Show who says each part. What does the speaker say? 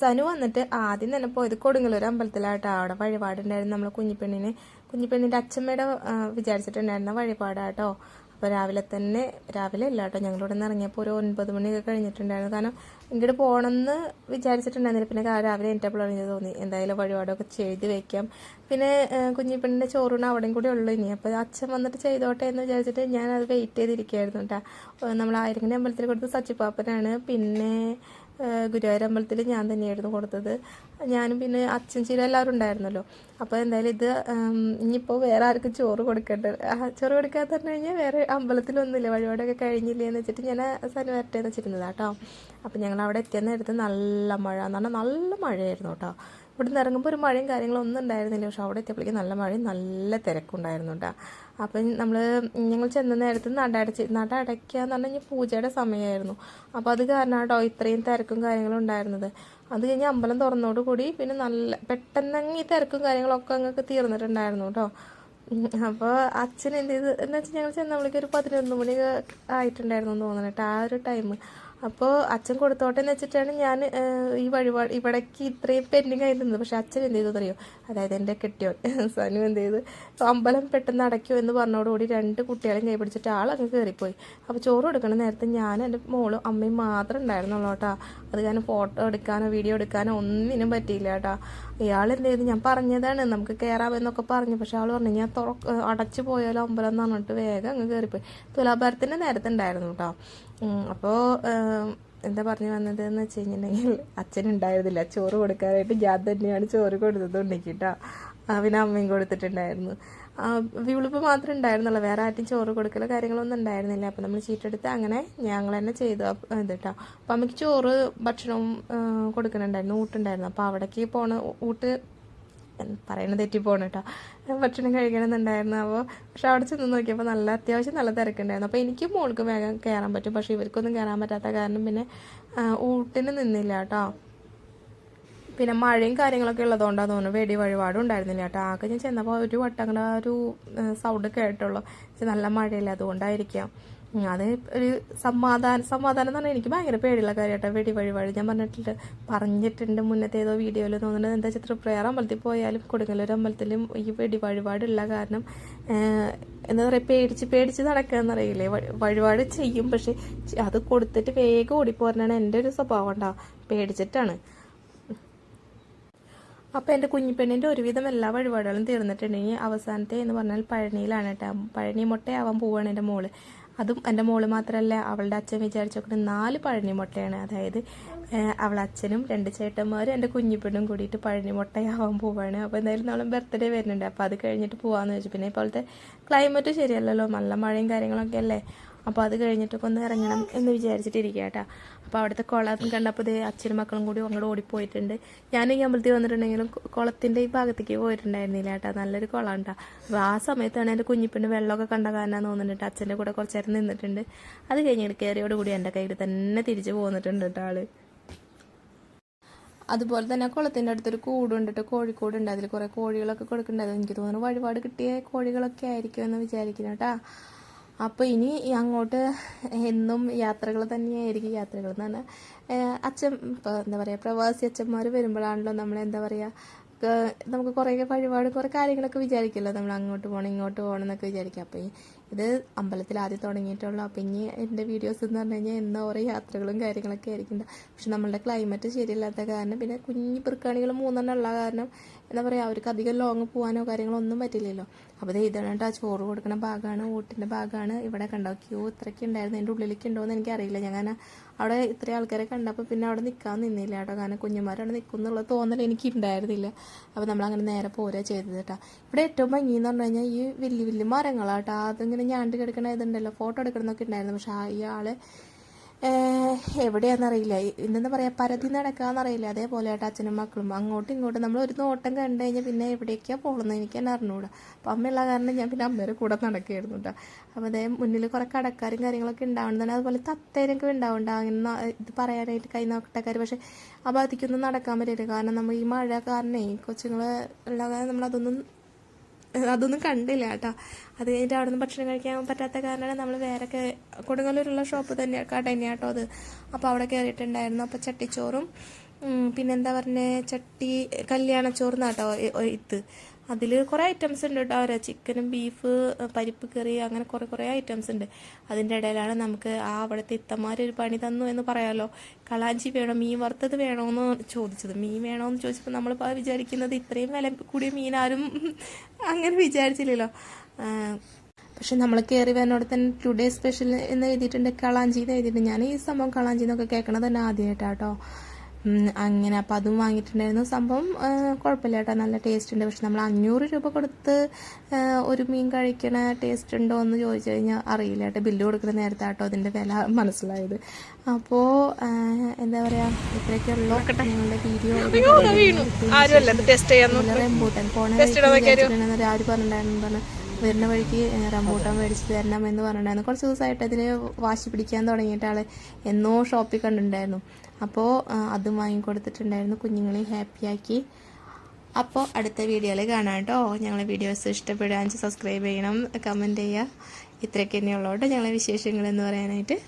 Speaker 1: സനു വന്നിട്ട് ആദ്യം തന്നെ പോയത് കൊടുങ്ങല്ലൂർ അമ്പലത്തിലാട്ടോ. അവിടെ വഴിപാടുണ്ടായിരുന്നു നമ്മൾ കുഞ്ഞിപ്പെണ്ണിന്. കുഞ്ഞിപ്പെണ്ണിന്റെ അച്ഛമ്മയുടെ വിചാരിച്ചിട്ടുണ്ടായിരുന്ന വഴിപാടാട്ടോ. അപ്പോൾ രാവിലെ തന്നെ രാവിലെ അല്ല കേട്ടോ ഞങ്ങളിവിടെ നിന്ന് ഇറങ്ങിയപ്പോൾ ഒരു ഒൻപത് മണിയൊക്കെ കഴിഞ്ഞിട്ടുണ്ടായിരുന്നു. കാരണം ഇങ്ങോട്ട് പോകണമെന്ന് വിചാരിച്ചിട്ടുണ്ടായിരുന്നില്ല. പിന്നെ രാവിലെ എണീറ്റപ്പോഴാണ് എനിക്ക് തോന്നി എന്തായാലും വഴിപാടൊക്കെ ചെയ്ത് വെക്കാം. പിന്നെ കുഞ്ഞിപ്പെണ്ണിന്റെ ചോറൂണ് അവിടെയും കൂടി ഉള്ളു ഇനി. അപ്പോൾ അച്ഛൻ വന്നിട്ട് ചെയ്തോട്ടെ എന്ന് വിചാരിച്ചിട്ട് ഞാൻ അത് വെയിറ്റ് ചെയ്തിരിക്കുകയായിരുന്നു കേട്ടോ. നമ്മൾ ആയിരങ്ങനെ അമ്പലത്തിൽ കൊടുത്ത് സച്ചിപ്പാപ്പനാണ്. പിന്നെ ഗുരുവായൂർ അമ്പലത്തിൽ ഞാൻ തന്നെയായിരുന്നു കൊടുത്തത്. ഞാനും പിന്നെ അച്ഛൻ ചീര എല്ലാവരും ഉണ്ടായിരുന്നല്ലോ. അപ്പോൾ എന്തായാലും ഇത് ഇനിയിപ്പോൾ വേറെ ആർക്കും ചോറ് കൊടുക്കണ്ട ചോറ് കൊടുക്കാതെ പറഞ്ഞു കഴിഞ്ഞാൽ വേറെ അമ്പലത്തിലൊന്നുമില്ല വഴിപാടൊക്കെ കഴിഞ്ഞില്ലേ എന്ന് വെച്ചിട്ട് ഞാൻ സനി വരട്ടെ എന്ന് വെച്ചിരുന്നത് കേട്ടോ. അപ്പോൾ ഞങ്ങൾ അവിടെ എത്തിയ നേരത്ത് നല്ല മഴ എന്ന് പറഞ്ഞാൽ നല്ല മഴയായിരുന്നു കേട്ടോ. ഇവിടുന്ന് ഇറങ്ങുമ്പോൾ ഒരു മഴയും കാര്യങ്ങളും ഒന്നും ഉണ്ടായിരുന്നില്ല പക്ഷെ അവിടെ എത്തിയപ്പോഴേക്കും നല്ല മഴയും നല്ല തിരക്കുണ്ടായിരുന്നു കേട്ടോ. അപ്പം നമ്മൾ ഞങ്ങൾ ചെന്ന നേരത്ത് നട അടച്ച് നട അടയ്ക്കുക എന്ന് പറഞ്ഞാൽ പൂജയുടെ സമയമായിരുന്നു അപ്പോൾ അത് കാരണം കേട്ടോ ഇത്രയും തിരക്കും കാര്യങ്ങളും ഉണ്ടായിരുന്നത്. അത് കഴിഞ്ഞ് അമ്പലം തുറന്നോട് കൂടി പിന്നെ നല്ല പെട്ടെന്ന് ഈ തിരക്കും കാര്യങ്ങളൊക്കെ അങ്ങ് തീർന്നിട്ടുണ്ടായിരുന്നു കേട്ടോ. അപ്പോൾ അച്ഛൻ എന്ത് ചെയ്ത് എന്ന് വെച്ചാൽ ഞങ്ങൾ ചെന്നപ്പോഴേക്കൊരു പതിനൊന്ന് മണി ആയിട്ടുണ്ടായിരുന്നു എന്ന് ആ ഒരു ടൈം അപ്പോൾ അച്ഛൻ കൊടുത്തോട്ടെ എന്ന് വെച്ചിട്ടാണ് ഞാൻ ഈ വഴിപാട് ഇവിടേക്ക് ഇത്രയും പെൻഡിങ് ആയി നിന്നത്. പക്ഷെ അച്ഛൻ എന്ത് ചെയ്തു അറിയോ? അതായത് എന്റെ കെട്ടിയോൻ സനു എന്ത് ചെയ്ത്? അമ്പലം പെട്ടെന്ന് അടയ്ക്കും എന്ന് പറഞ്ഞോടുകൂടി രണ്ട് കുട്ടികളെയും കൈ പിടിച്ചിട്ട് ആൾ അങ്ങ് കയറിപ്പോയി അപ്പോൾ ചോറ് കൊടുക്കണ നേരത്തെ ഞാൻ എന്റെ മോളും അമ്മയും മാത്രം ഉണ്ടായിരുന്നുള്ളൂ കേട്ടോ. അത് കാരണം ഫോട്ടോ എടുക്കാനോ വീഡിയോ എടുക്കാനോ ഒന്നിനും പറ്റിയില്ല കേട്ടോ. ഇയാൾ എന്ത് ഞാൻ പറഞ്ഞതാണ് നമുക്ക് കയറാമെന്നൊക്കെ പറഞ്ഞു. പക്ഷെ ആൾ പറഞ്ഞു ഞാൻ തുറ അടച്ചു പോയാലോ അമ്പലം എന്ന് പറഞ്ഞിട്ട് വേഗം അങ്ങ് കയറിപ്പോയി തുലാഭാരത്തിന്റെ നേരത്തെ ഉണ്ടായിരുന്നു കേട്ടോ അപ്പോൾ എന്താ പറഞ്ഞു വന്നത് എന്ന് വെച്ച് കഴിഞ്ഞിട്ടുണ്ടെങ്കിൽ അച്ഛൻ ഉണ്ടായിരുന്നില്ല. ചോറ് കൊടുക്കാനായിട്ട് ഞാൻ തന്നെയാണ് ചോറ് കൊടുത്തത് ഉണ്ടെങ്കിട്ടോ അവന് അമ്മയും കൊടുത്തിട്ടുണ്ടായിരുന്നു. വിളിപ്പ് മാത്രമേ ഉണ്ടായിരുന്നുള്ളൂ. വേറെ ആറ്റും ചോറ് കൊടുക്കലോ കാര്യങ്ങളൊന്നും ഉണ്ടായിരുന്നില്ല. അപ്പം നമ്മൾ ചീട്ടെടുത്ത് അങ്ങനെ ഞങ്ങൾ തന്നെ ചെയ്തു. അപ്പ- ഇത് അപ്പം അമ്മയ്ക്ക് ചോറ് ഭക്ഷണവും കൊടുക്കുന്നുണ്ടായിരുന്നു ഊട്ടുണ്ടായിരുന്നു. അപ്പോൾ അവിടേക്ക് പോണ ഊട്ട് പറയുന്നത് തെറ്റിപ്പോണ് കേട്ടോ ഭക്ഷണം കഴിക്കണമെന്നുണ്ടായിരുന്നു അപ്പോൾ പക്ഷെ അവിടെ ചെന്ന് നോക്കിയപ്പോൾ നല്ല അത്യാവശ്യം നല്ല തിരക്കുണ്ടായിരുന്നു. അപ്പോൾ എനിക്ക് മോൾക്ക് വേഗം കയറാൻ പറ്റും. പക്ഷേ ഇവർക്കൊന്നും കയറാൻ പറ്റാത്ത കാരണം പിന്നെ ഊട്ടിന് നിന്നില്ല കേട്ടോ പിന്നെ മഴയും കാര്യങ്ങളൊക്കെ ഉള്ളതുകൊണ്ടാണ് തോന്നുന്നു വെടി വഴിപാടും ഉണ്ടായിരുന്നില്ല കേട്ടോ. ആകെ ഞാൻ ചെന്നപ്പോൾ ഒരു വട്ടം ആ ഒരു സൗണ്ട് കേട്ടുള്ളൂ പക്ഷെ നല്ല മഴയില്ല അതുകൊണ്ടായിരിക്കാം. അത് ഒരു സമാധാനം സമാധാനം എന്ന് പറഞ്ഞാൽ എനിക്ക് ഭയങ്കര പേടിയുള്ള കാര്യം കേട്ടോ വെടി വഴിപാട്. ഞാൻ പറഞ്ഞിട്ടുണ്ട് പറഞ്ഞിട്ടുണ്ട് മുന്നത്തെ ഏതോ വീഡിയോയിൽ തോന്നുന്നത് എന്താ വെച്ചാൽ പ്രയർ അമ്പലത്തിൽ പോയാലും കൊടുങ്ങല്ലൂർ അമ്പലത്തിലും ഈ വെടി വഴിപാടുള്ള കാരണം എന്താ പറയുക പേടിച്ച് പേടിച്ച് നടക്കുകയെന്നറിയില്ലേ വഴി- വഴിപാട് ചെയ്യും പക്ഷെ അത് കൊടുത്തിട്ട് വേഗം ഓടിപ്പോരാനാണ് എന്റെ ഒരു സ്വഭാവം ഉണ്ടാവും പേടിച്ചിട്ടാണ്. അപ്പോൾ എന്റെ കുഞ്ഞിപ്പെണ്ണിന്റെ ഒരുവിധം എല്ലാ വഴിപാടുകളും തീർന്നിട്ടുണ്ടെങ്കിൽ അവസാനത്തെ എന്ന് പറഞ്ഞാൽ പഴനിയിലാണ് കേട്ടോ പഴനി മുട്ടയാവാൻ പോവുകയാണ് എന്റെ മോൾ. അതും എന്റെ മോൾ മാത്രമല്ല അവളുടെ അച്ഛൻ വിചാരിച്ചോക്കെ നാല് പഴനി മുട്ടയാണ്. അതായത് അവളെ അച്ഛനും രണ്ട് ചേട്ടന്മാരും എന്റെ കുഞ്ഞിപ്പെണ്ണും കൂടിയിട്ട് പഴനി മുട്ടയാവാൻ പോവാണ്. അപ്പോൾ എന്തായാലും നമ്മൾ ബർത്ത്ഡേ വരുന്നുണ്ട്. അപ്പോൾ അത് കഴിഞ്ഞിട്ട് പോകാമെന്ന് വെച്ചു പിന്നെ ഇപ്പോഴത്തെ ക്ലൈമറ്റ് ശരിയല്ലല്ലോ. നല്ല മഴയും കാര്യങ്ങളൊക്കെ അല്ലേ? അപ്പോൾ അത് കഴിഞ്ഞിട്ടൊക്കെ ഒന്ന് ഇറങ്ങണം എന്ന് വിചാരിച്ചിട്ടിരിക്കുക കേട്ടോ അപ്പോൾ അവിടുത്തെ കുളം കണ്ടപ്പോൾ ഇത് അച്ഛനും മക്കളും കൂടി അങ്ങോട്ട് ഓടിപ്പോയിട്ടുണ്ട്. ഞാൻ ഈ അമ്പലത്തിൽ വന്നിട്ടുണ്ടെങ്കിലും കുളത്തിന്റെ ഈ ഭാഗത്തേക്ക് പോയിട്ടുണ്ടായിരുന്നില്ല കേട്ടോ നല്ലൊരു കുളം കേട്ടോ അപ്പോൾ ആ സമയത്താണ് എന്റെ കുഞ്ഞിപ്പിന്റെ വെള്ളമൊക്കെ കണ്ട കാരണം തോന്നുന്നുണ്ട് അച്ഛന്റെ കൂടെ കുറച്ച് നേരം നിന്നിട്ടുണ്ട്. അത് കഴിഞ്ഞിട്ട് കയറിയോടുകൂടി എന്റെ കയ്യിൽ തന്നെ തിരിച്ചു പോന്നിട്ടുണ്ട് കേട്ടോ ആൾ. അതുപോലെ തന്നെ കുളത്തിന്റെ അടുത്തൊരു കൂടുണ്ടിട്ട് കോഴിക്കൂടുണ്ട്. അതിൽ കുറേ കോഴികളൊക്കെ കൊടുക്കുന്നുണ്ട്. എനിക്ക് തോന്നുന്നു വഴിപാട് കിട്ടിയ കോഴികളൊക്കെ ആയിരിക്കും എന്ന് വിചാരിക്കുന്നു കേട്ടോ അപ്പോൾ ഇനി അങ്ങോട്ട് എന്നും യാത്രകൾ തന്നെയായിരിക്കും യാത്രകൾ എന്ന് പറഞ്ഞാൽ അച്ഛൻ ഇപ്പോൾ എന്താ പറയുക പ്രവാസി അച്ഛന്മാർ വരുമ്പോഴാണല്ലോ നമ്മൾ എന്താ പറയുക നമുക്ക് കുറേ വഴിപാട് കുറേ കാര്യങ്ങളൊക്കെ വിചാരിക്കുമല്ലോ നമ്മൾ അങ്ങോട്ട് പോകണം ഇങ്ങോട്ട് പോകണം എന്നൊക്കെ വിചാരിക്കും. അപ്പോൾ ഇത് അമ്പലത്തിൽ ആദ്യം തുടങ്ങിയിട്ടുള്ളൂ. അപ്പോൾ ഇനി എന്റെ വീഡിയോസ് എന്ന് പറഞ്ഞു കഴിഞ്ഞാൽ എന്നാ ഓരോ യാത്രകളും കാര്യങ്ങളൊക്കെ ആയിരിക്കും. പക്ഷെ നമ്മളുടെ ക്ലൈമറ്റ് ശരിയല്ലാത്ത കാരണം പിന്നെ കുഞ്ഞു പിറുക്കാണികൾ മൂന്നെണ്ണം ഉള്ള കാരണം എന്താ പറയുക അവർക്ക് അധികം ലോങ് പോകാനോ കാര്യങ്ങളോ ഒന്നും പറ്റില്ലല്ലോ. അപ്പോൾ ഇത് ഇതാണ് ആ ചോറ് കൊടുക്കുന്ന ഭാഗമാണ് ഊട്ടിന്റെ ഭാഗമാണ്. ഇവിടെ കണ്ടോ ക്യൂ ഇത്രയ്ക്ക് ഉണ്ടായിരുന്നു. എന്റെ ഉള്ളിലേക്ക് ഉണ്ടോ എന്ന് എനിക്കറിയില്ല ഞാൻ കാരണം അവിടെ ഇത്രയും ആൾക്കാരെ കണ്ടപ്പോൾ പിന്നെ അവിടെ നിൽക്കാൻ നിന്നില്ല കേട്ടോ. കാരണം കുഞ്ഞുമാരവിടെ നിൽക്കും എന്നുള്ള തോന്നൽ എനിക്ക് ഉണ്ടായിരുന്നില്ല. അപ്പോൾ നമ്മൾ അങ്ങനെ നേരെ പോരുക ചെയ്തത് കേട്ടോ. ഇവിടെ ഏറ്റവും ഭംഗി എന്ന് പറഞ്ഞു കഴിഞ്ഞാൽ ഈ വലിയ വലിയ മരങ്ങളാട്ടോ അതിങ്ങനെ ഞാണ്ട് കിടക്കണ ഇതുണ്ടല്ലോ ഫോട്ടോ എടുക്കണമെന്നൊക്കെ ഉണ്ടായിരുന്നു. പക്ഷേ ആ ഇയാൾ എവിടെയാണെന്നറിയില്ല ഇന്നെന്ന് പറയാം പരതി നടക്കാന്നറിയില്ല. അതേപോലെ ആയിട്ട് അച്ഛനും മക്കളും. അങ്ങോട്ടും ഇങ്ങോട്ടും നമ്മൾ ഒരു നോട്ടം കണ്ടു കഴിഞ്ഞാൽ പിന്നെ എവിടേക്കാണ് പോകണമെന്ന് എനിക്ക് തന്നെ അറിഞ്ഞുകൂടാ അപ്പം അമ്മയുള്ള കാരണം ഞാൻ പിന്നെ അമ്മയുടെ കൂടെ നടക്കുകയായിരുന്നു കേട്ടോ അപ്പോൾ അതേ മുന്നിൽ കുറേ കടക്കാരും കാര്യങ്ങളൊക്കെ ഉണ്ടാവുന്നതാണ് അതുപോലെ തത്തേനൊക്കെ ഉണ്ടാവുന്നുണ്ട് അങ്ങനെ ഇത് പറയാനായിട്ട് കൈ നോക്കട്ടക്കാർ പക്ഷേ ആ ഭാഗത്തേക്കൊന്നും നടക്കാൻ പറ്റില്ല. കാരണം നമ്മൾ ഈ മഴ കാരണേ കൊച്ചുങ്ങൾ ഉള്ള കാരണം നമ്മളതൊന്നും അതൊന്നും കണ്ടില്ല കേട്ടോ. അത് കഴിഞ്ഞിട്ട് അവിടെ നിന്ന് ഭക്ഷണം കഴിക്കാൻ പറ്റാത്ത കാരണമാണ് നമ്മൾ വേറെ കൊടുങ്ങല്ലൂരുള്ള ഷോപ്പ് തന്നെ കട കേട്ടോ അത്. അപ്പോൾ അവിടെ കയറിയിട്ടുണ്ടായിരുന്നു അപ്പോൾ ചട്ടിച്ചോറും പിന്നെന്താ പറഞ്ഞേ? ചട്ടി കല്യാണച്ചോറ് നാട്ടോ ഇത്. അതിൽ കുറേ ഐറ്റംസ് ഉണ്ട് കേട്ടോ ഓരോ ചിക്കനും ബീഫ് പരിപ്പ് കറി അങ്ങനെ കുറേ കുറേ ഐറ്റംസ് ഉണ്ട് അതിന്റെ ഇടയിലാണ് നമുക്ക് ആ അവിടുത്തെ ഇത്തമാർ ഒരു പണി തന്നു എന്ന് പറയാമല്ലോ കളാഞ്ചി വേണോ? മീൻ വറുത്തത് വേണോന്ന് ചോദിച്ചത്. മീൻ വേണോന്ന് ചോദിച്ചപ്പോൾ നമ്മളിപ്പോൾ വിചാരിക്കുന്നത് ഇത്രയും വില കൂടിയ മീൻ ആരും അങ്ങനെ വിചാരിച്ചില്ലല്ലോ. പക്ഷെ നമ്മൾ കയറി വരുന്നോടെ തന്നെ ടുഡേ സ്പെഷ്യൽ എന്ന് എഴുതിയിട്ടുണ്ട്. കളാഞ്ചി എന്ന് എഴുതിയിട്ടുണ്ട്. ഞാൻ ഈ സംഭവം കളാഞ്ചി എന്നൊക്കെ കേൾക്കണത് തന്നെ ആദ്യമായിട്ടാട്ടോ അങ്ങനെ അപ്പം അതും വാങ്ങിയിട്ടുണ്ടായിരുന്നു. സംഭവം കുഴപ്പമില്ല കേട്ടോ. നല്ല ടേസ്റ്റ് ഉണ്ട്. പക്ഷെ നമ്മൾ അഞ്ഞൂറ് രൂപ കൊടുത്ത് ഒരു മീൻ കഴിക്കണ ടേസ്റ്റ് ഉണ്ടോ എന്ന് ചോദിച്ചു കഴിഞ്ഞാൽ അറിയില്ല കേട്ടോ. ബില്ല് കൊടുക്കുന്ന നേരത്തെ കേട്ടോ അതിന്റെ വില മനസ്സിലായത്. അപ്പോൾ എന്താ പറയുക ഇത്രയൊക്കെ ഉള്ളൂ നിങ്ങളുടെ വീഡിയോ പോണ വഴിക്ക് ആര് പറഞ്ഞിട്ടുണ്ടായിരുന്നു? പറഞ്ഞു വരുന്ന വഴിക്ക് റംബൂട്ടാൻ മേടിച്ച് തരണം എന്ന് പറഞ്ഞിട്ടുണ്ടായിരുന്നു. കുറച്ച് ദിവസമായിട്ട് അതിന് വാശി പിടിക്കാൻ തുടങ്ങിയിട്ട് എന്നോ ഷോപ്പിൽ കണ്ടിട്ടുണ്ടായിരുന്നു. അപ്പോൾ അതും വാങ്ങിക്കൊടുത്തിട്ടുണ്ടായിരുന്നു. കുഞ്ഞുങ്ങളെ ഹാപ്പിയാക്കി. അപ്പോൾ അടുത്ത വീഡിയോയിൽ കാണാം കേട്ടോ. ഞങ്ങളെ വീഡിയോസ് ഇഷ്ടപ്പെടുക സബ്സ്ക്രൈബ് ചെയ്യണം കമന്റ് ചെയ്യുക. ഇത്രയൊക്കെ തന്നെയുള്ളൂ കേട്ടോ ഞങ്ങളെ വിശേഷങ്ങൾ എന്ന് പറയാനായിട്ട്.